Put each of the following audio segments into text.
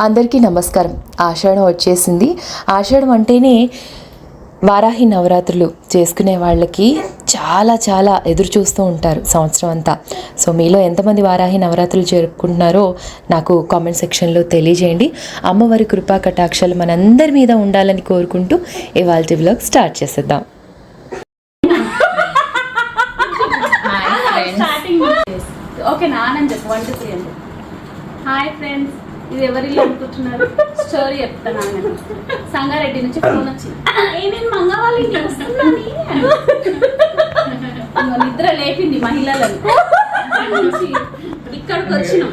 అందరికీ నమస్కారం. ఆషాఢం వచ్చేసింది. ఆషాఢం అంటేనే వారాహి నవరాత్రులు చేసుకునే వాళ్ళకి చాలా చాలా ఎదురు చూస్తూ ఉంటారు సంవత్సరం అంతా. సో మీలో ఎంతమంది వారాహి నవరాత్రులు జరుపుకుంటున్నారో నాకు కామెంట్ సెక్షన్లో తెలియజేయండి. అమ్మవారి కృపా కటాక్షాలు మనందరి మీద ఉండాలని కోరుకుంటూ ఇవాళ వ్లాగ్ స్టార్ట్ చేసేద్దాం. ఓకే హాయ్ ఫ్రెండ్స్ ఇది ఎవరిల్లు అనుకుంటున్నారు? స్టోరీ చెప్తాను ఆమెను సంగారెడ్డి నుంచి ఫోన్ వచ్చింది నేను మంగ వాళ్ళ ఇంటికి వస్తున్నాను ఇంకో నిద్ర లేపింది మహిళలను. ఇక్కడికి వచ్చినాం.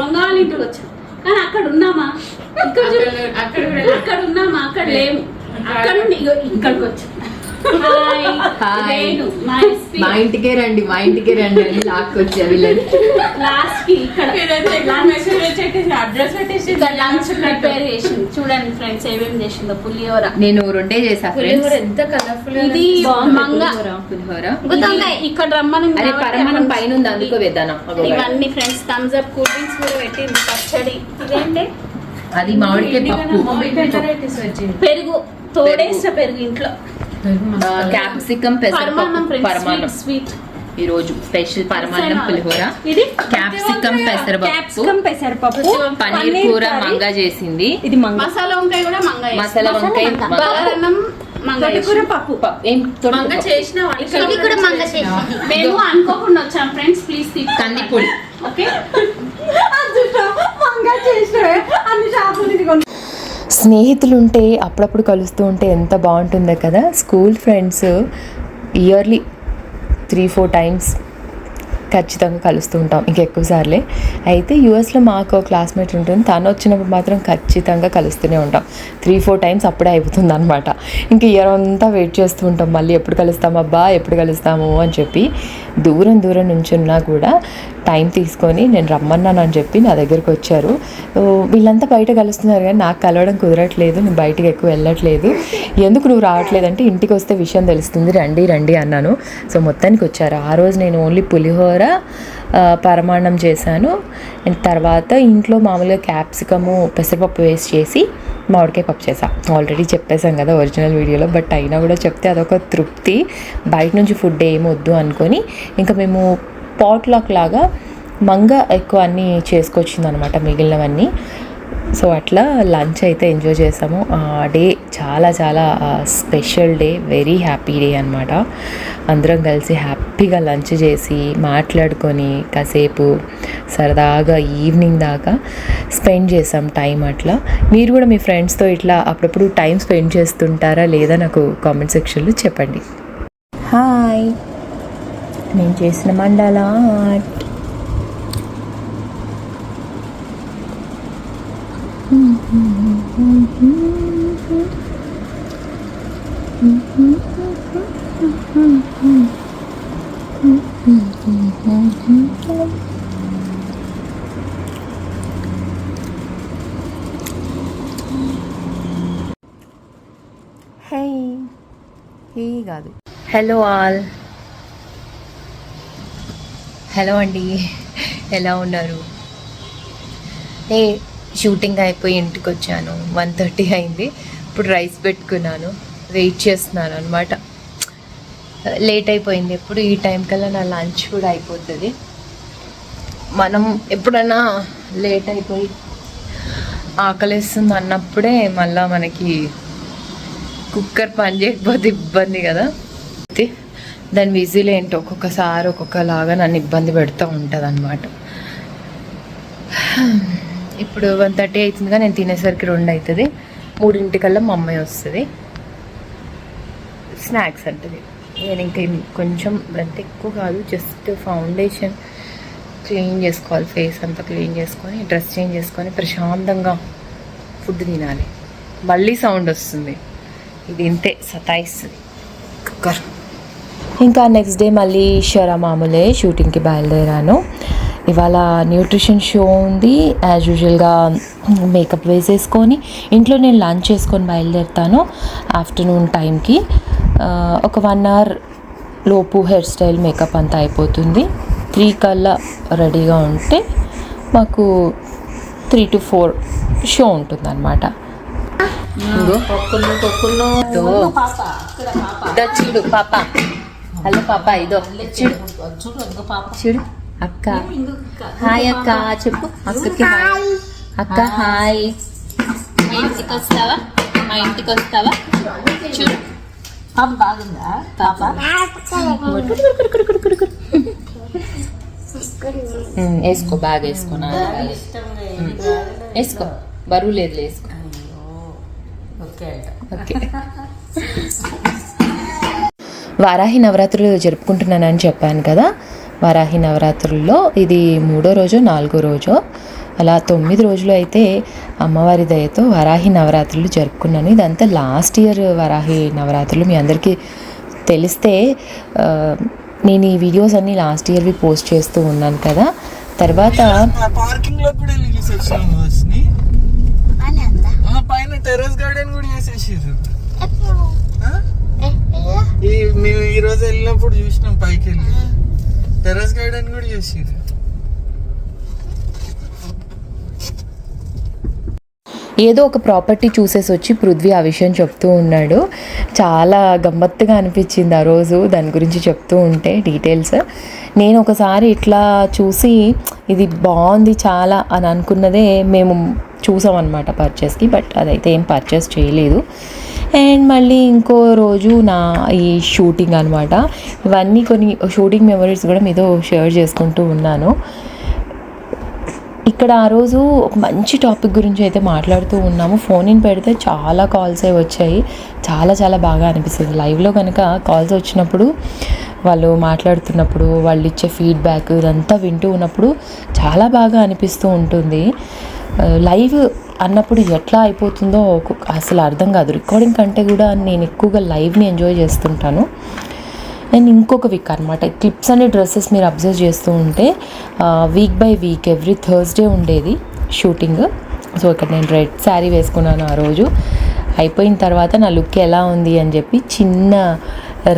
మంగ వాళ్ళ ఇంటికి వచ్చాం. కానీ అక్కడ ఉన్నామా? ఇక్కడ అక్కడ కూడా అక్కడ ఉన్నామా? అక్కడ లేము. అక్కడ నుండి ఇక్కడికి వచ్చాం. హాయ్ మా ఇంటికే రండి మా ఇంటికే రండి అని లాక్కొచ్చా వీళ్ళని. లాస్ట్కి ఇక్కడ అడ్రస్ పెట్టేసి ఇక్కడ లంచ్ ప్రిపేర్ చేసింది. చూడండి ఫ్రెండ్స్ ఏమేమి చేసిందో. పులిహోర. నేను రెండే చేసా ఫ్రెండ్స్. ఎంత కలర్ఫుల్ ఇది మంగ. పులిహోర ఇక్కడ రమ్మని అరే పరమాణం పైన ఉంది అందుకో వేద్దాను? ఇవన్నీ friends Thums Up cool drinks కూడా పెట్టింది పచ్చడి. ఇదేంటి? అది మామిడికాయ పప్పు పెరుగు తోడేసిన పెరుగు ఇంట్లో. క్యాప్సికం పరమాన్నం స్వీట్ ఈ రోజు స్పెషల్ పరమాన్నం పులిహోర. ఇది క్యాప్సికం పెసరపప్పు. క్యాప్సికం పెసరపప్పు పన్నీర్ కూర మంగా చేసింది. ఇది మసాలా వంకాయ కూడా మంగ చేసింది. మసాలా వంకాయ తోటకూర చేసింది. పప్పు. పప్పు. ఏం తొడుగు పప్పు. ఇది కూడా మంగ చేసింది. మేము అనుకోకుండా వచ్చాం ఫ్రెండ్స్ ప్లీజ్ కందిపొడి. ఓకే మంగ చేసిన అన్ని షాపులు ఇది స్నేహితులుంటే స్నేహితులు ఉంటే అప్పుడప్పుడు కలుస్తూ ఉంటే ఎంత బాగుంటుందో కదా? School friends yearly three four times ఖచ్చితంగా కలుస్తూ ఉంటాం. ఇంకెక్కువ సార్లే. అయితే యూఎస్లో మాకు క్లాస్మేట్ ఉంటుంది. తను వచ్చినప్పుడు మాత్రం ఖచ్చితంగా కలుస్తూనే ఉంటాం. త్రీ ఫోర్ టైమ్స్ అప్పుడే అయిపోతుంది అనమాట ఇంకా ఇయర్ అంతా వెయిట్ చేస్తూ ఉంటాం. మళ్ళీ ఎప్పుడు కలుస్తాం? అబ్బా! ఎప్పుడు కలుస్తాము? అని చెప్పి దూరం దూరం నుంచున్నా కూడా టైం తీసుకొని నేను రమ్మన్నాను అని చెప్పి నా దగ్గరికి వచ్చారు. వీళ్ళంతా బయట కలుస్తున్నారు కానీ నాకు కలవడం కుదరట్లేదు. నేను బయటకు ఎక్కువ వెళ్ళట్లేదు. ఎందుకు నువ్వు రావట్లేదంటే ఇంటికి వస్తే విషయం తెలుస్తుంది. రండి రండి అన్నాను. సో మొత్తానికి వచ్చారు. ఆ రోజు నేను ఓన్లీ పులిహోర కూడా పరమాన్నం చేశాను. తర్వాత ఇంట్లో మామూలుగా క్యాప్సికము పెసరపప్పు వేస్ట్ చేసి మామిడికాయ పప్పు చేసా ఆల్రెడీ చెప్పేశాం కదా ఒరిజినల్ వీడియోలో బట్ అయినా కూడా చెప్తే అదొక తృప్తి. బయట నుంచి ఫుడ్ ఏం వద్దు అనుకొని ఇంకా మేము పాట్లాక్ లాగా మంగ ఎక్కువ అన్నీ చేసుకొచ్చింది అనమాట మిగిలినవన్నీ. సో అట్లా లంచ్ అయితే ఎంజాయ్ చేసాము ఆ డే చాలా చాలా special day very happy day అనమాట అందరం కలిసి హ్యాపీగా లంచ్ చేసి మాట్లాడుకొని కాసేపు సరదాగా ఈవినింగ్ దాకా స్పెండ్ చేసాం టైం అట్లా. మీరు కూడా మీ ఫ్రెండ్స్తో ఇట్లా అప్పుడప్పుడు టైం స్పెండ్ చేస్తుంటారా లేదా నాకు కామెంట్ సెక్షన్లో చెప్పండి. హాయ్ నేను చేసిన మండల ఆర్ట్ హే హే కాదు హలో ఆల్ హలో అండి ఎలా ఉన్నారు ఏ షూటింగ్ అయిపోయి ఇంటికి వచ్చాను వన్ థర్టీ అయింది. ఇప్పుడు రైస్ పెట్టుకున్నాను. వెయిట్ చేస్తున్నాను అనమాట లేట్ అయిపోయింది ఎప్పుడు ఈ టైం కల్లా నా లంచ్ కూడా అయిపోతుంది. మనం ఎప్పుడైనా లేట్ అయిపోయి ఆకలిస్తుంది అన్నప్పుడే మళ్ళీ మనకి కుక్కర్ పని చేయకపోతే ఇబ్బంది కదా. అయితే దాని విజిల్ ఏంటో ఒక్కొక్కసారి ఒక్కొక్కలాగా నన్ను ఇబ్బంది పెడుతూ ఉంటుంది అనమాట ఇప్పుడు వన్ థర్టీ అవుతుందిగా నేను తినేసరికి రెండు అవుతుంది మూడింటికల్లా మా అమ్మాయి వస్తుంది. స్నాక్స్ అంటది నేను. ఇంకా కొంచెం అంటే ఎక్కువ కాదు జస్ట్ ఫౌండేషన్ క్లీన్ చేసుకోవాలి ఫేస్ అంతా క్లీన్ చేసుకొని డ్రెస్ చేంజ్ చేసుకొని ప్రశాంతంగా ఫుడ్ తినాలి. మళ్ళీ సౌండ్ వస్తుంది. ఇది ఇంతే సతాయిస్తుంది. కుక్కర్. ఇంకా నెక్స్ట్ డే మళ్ళీ షరా మామూలే షూటింగ్కి బయలుదేరాను. ఇవాళ న్యూట్రిషన్ షో ఉంది. యాజ్ యూజువల్గా మేకప్ వేసేసుకొని ఇంట్లో నేను లంచ్ చేసుకొని బయలుదేరుతాను ఆఫ్టర్నూన్ టైంకి. ఒక వన్ అవర్ లోపు హెయిర్ స్టైల్ మేకప్ అంతా అయిపోతుంది. త్రీ కల్లా రెడీగా ఉంటే మాకు త్రీ టు ఫోర్ షో ఉంటుంది అనమాట చూడు పాప. హలో పాప ఇదో. చూడు. చూడు. అక్క. హాయ్ అక్క చెప్పు. అక్కకి హాయ్. అక్క హాయ్. మా ఇంటికి వస్తావా? మా ఇంటికి వస్తావా? చూడు. పాప బాగుందా? పాప? వేసుకో బాగా వేసుకో నా వేసుకో బరువు లేదు వేసుకో. ఓకే. వారాహి నవరాత్రులు జరుపుకుంటున్నానని చెప్పాను కదా. వారాహి నవరాత్రుల్లో ఇది మూడో రోజు నాలుగో రోజు. అలా తొమ్మిది రోజులు అయితే అమ్మవారి దయతో వారాహి నవరాత్రులు జరుపుకున్నాను. ఇదంతా లాస్ట్ ఇయర్ వారాహి నవరాత్రులు. మీ అందరికీ తెలిస్తే నేను ఈ వీడియోస్ అన్నీ లాస్ట్ ఇయర్వి పోస్ట్ చేస్తూ ఉన్నాను కదా. తర్వాత పైన టెర్రస్ గార్డెన్ కూడా చేసేసారు? ఈ మేము ఈ రోజు వెళ్ళినప్పుడు చూసినాం పైకి వెళ్ళి టెర్రస్ గార్డెన్ కూడా చేసింది ఏదో ఒక ప్రాపర్టీ చూసేసి వచ్చి పృథ్వీ ఆ విషయం చెప్తూ ఉన్నాడు. చాలా గమ్మత్తుగా అనిపించింది ఆ రోజు దాని గురించి చెప్తూ ఉంటే డీటెయిల్స్. నేను ఒకసారి ఇట్లా చూసి ఇది బాగుంది చాలా అని అనుకున్నదే మేము చూసామన్నమాట పర్చేస్కి బట్ అదైతే ఏం పర్చేస్ చేయలేదు. అండ్ మళ్ళీ ఇంకో రోజు నా ఈ షూటింగ్ అనమాట ఇవన్నీ కొన్ని షూటింగ్ మెమరీస్ కూడా మీతో షేర్ చేసుకుంటూ ఉన్నాను. ఇక్కడ ఆ రోజు ఒక మంచి టాపిక్ గురించి అయితే మాట్లాడుతూ ఉన్నాము. ఫోన్ ఇన్ పెడితే చాలా కాల్స్ అవి వచ్చాయి. చాలా చాలా బాగా అనిపిస్తుంది. లైవ్లో కనుక కాల్స్ వచ్చినప్పుడు వాళ్ళు మాట్లాడుతున్నప్పుడు వాళ్ళు ఇచ్చే ఫీడ్బ్యాక్ ఇదంతా వింటూ ఉన్నప్పుడు చాలా బాగా అనిపిస్తూ ఉంటుంది. లైవ్ అన్నప్పుడు ఎట్లా అయిపోతుందో అసలు అర్థం కాదు. రికార్డింగ్ కంటే కూడా నేను ఎక్కువగా లైవ్ని ఎంజాయ్ చేస్తుంటాను. నేను ఇంకొక వీక్ అనమాట క్లిప్స్ అనే డ్రెస్సెస్ మీరు అబ్జర్వ్ చేస్తూ ఉంటే week by week every Thursday ఉండేది షూటింగ్ సో ఇక్కడ నేను రెడ్ శారీ వేసుకున్నాను ఆ రోజు. అయిపోయిన తర్వాత నా లుక్ ఎలా ఉంది అని చెప్పి చిన్న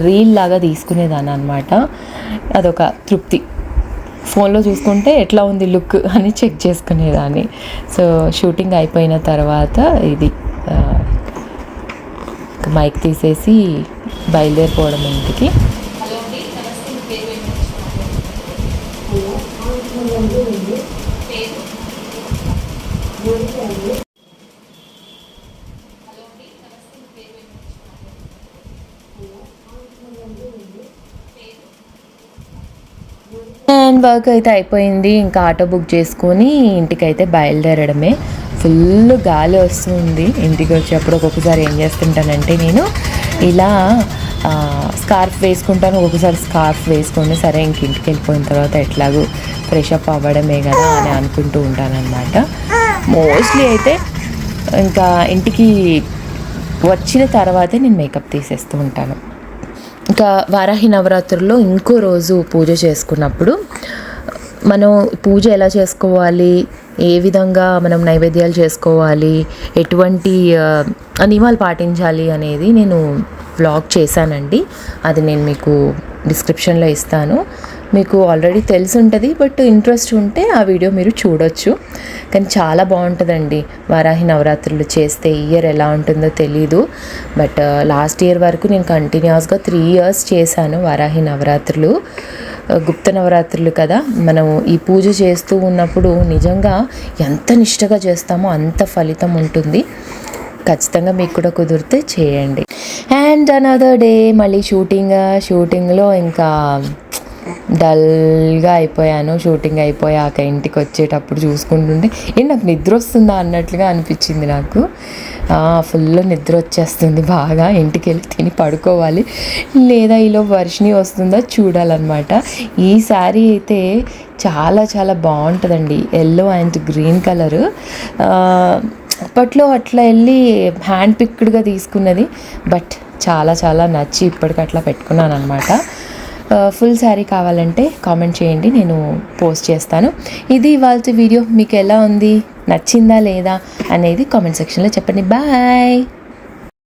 రీల్ లాగా తీసుకునేదాన్ని అనమాట అదొక తృప్తి. ఫోన్లో చూసుకుంటే ఎట్లా ఉంది లుక్ అని చెక్ చేసుకునేదాన్ని. సో షూటింగ్ అయిపోయిన తర్వాత ఇది మైక్ తీసేసి బయలుదేరిపోవడం ఇంటికి. అండ్ వర్క్ అయితే అయిపోయింది. ఇంకా ఆటో బుక్ చేసుకొని ఇంటికైతే బయలుదేరడమే. ఫుల్ గాలి వస్తుంది. ఇంటికి వచ్చేప్పుడు ఒక్కొక్కసారి ఏం చేస్తుంటానంటే నేను ఇలా స్కార్ఫ్ వేసుకుంటాను. ఒక్కొక్కసారి స్కార్ఫ్ వేసుకొని సరే ఇంక ఇంటికి వెళ్ళిపోయిన తర్వాత ఎట్లాగూ ఫ్రెష్ అప్ అవ్వడమే కదా అని అనుకుంటూ ఉంటానన్నమాట. మోస్ట్లీ అయితే ఇంకా ఇంటికి వచ్చిన తర్వాతే నేను మేకప్ తీసేస్తూ ఉంటాను. ఇంకా వారాహి నవరాత్రుల్లో ఇంకో రోజు పూజ చేసుకున్నప్పుడు మనం పూజ ఎలా చేసుకోవాలి? ఏ విధంగా మనం నైవేద్యాలు చేసుకోవాలి? ఎటువంటి నియమాలు పాటించాలి అనేది నేను వ్లాగ్ చేశానండి. అది నేను మీకు డిస్క్రిప్షన్లో ఇస్తాను. మీకు ఆల్రెడీ తెలిసి ఉంటుంది బట్ ఇంట్రెస్ట్ ఉంటే ఆ వీడియో మీరు చూడొచ్చు. కానీ చాలా బాగుంటుందండి. వారాహి నవరాత్రులు చేస్తే ఇయర్ ఎలా ఉంటుందో తెలీదు. బట్ లాస్ట్ ఇయర్ వరకు నేను కంటిన్యూస్గా త్రీ ఇయర్స్ చేశాను వారాహి నవరాత్రులు. గుప్త నవరాత్రులు కదా. మనం ఈ పూజ చేస్తూ ఉన్నప్పుడు నిజంగా ఎంత నిష్టగా చేస్తామో అంత ఫలితం ఉంటుంది. ఖచ్చితంగా మీకు కూడా కుదిరితే చేయండి. అండ్ అనదర్ డే మళ్ళీ షూటింగ్ షూటింగ్లో ఇంకా డల్గా అయిపోయాను షూటింగ్ అయిపోయాక ఇంటికి వచ్చేటప్పుడు చూసుకుంటుంటే ఏంటి నాకు నిద్ర వస్తుందా అన్నట్లుగా అనిపించింది నాకు. ఫుల్ నిద్ర వచ్చేస్తుంది బాగా ఇంటికి వెళ్ళి తిని పడుకోవాలి. లేదా ఈలో వర్షిని వస్తుందా చూడాలన్నమాట. ఈ శారీ అయితే చాలా చాలా బాగుంటుందండి. Yellow and green colour. అప్పట్లో అట్లా వెళ్ళి హ్యాండ్ పిక్డ్గా తీసుకున్నది బట్ చాలా చాలా నచ్చి ఇప్పటికట్లా పెట్టుకున్నాను అనమాట ఫుల్ శారీ కావాలంటే కామెంట్ చేయండి నేను పోస్ట్ చేస్తాను. ఇది ఇవాళ వీడియో మీకు ఎలా ఉంది? నచ్చిందా లేదా? అనేది కామెంట్ సెక్షన్లో చెప్పండి. బాయ్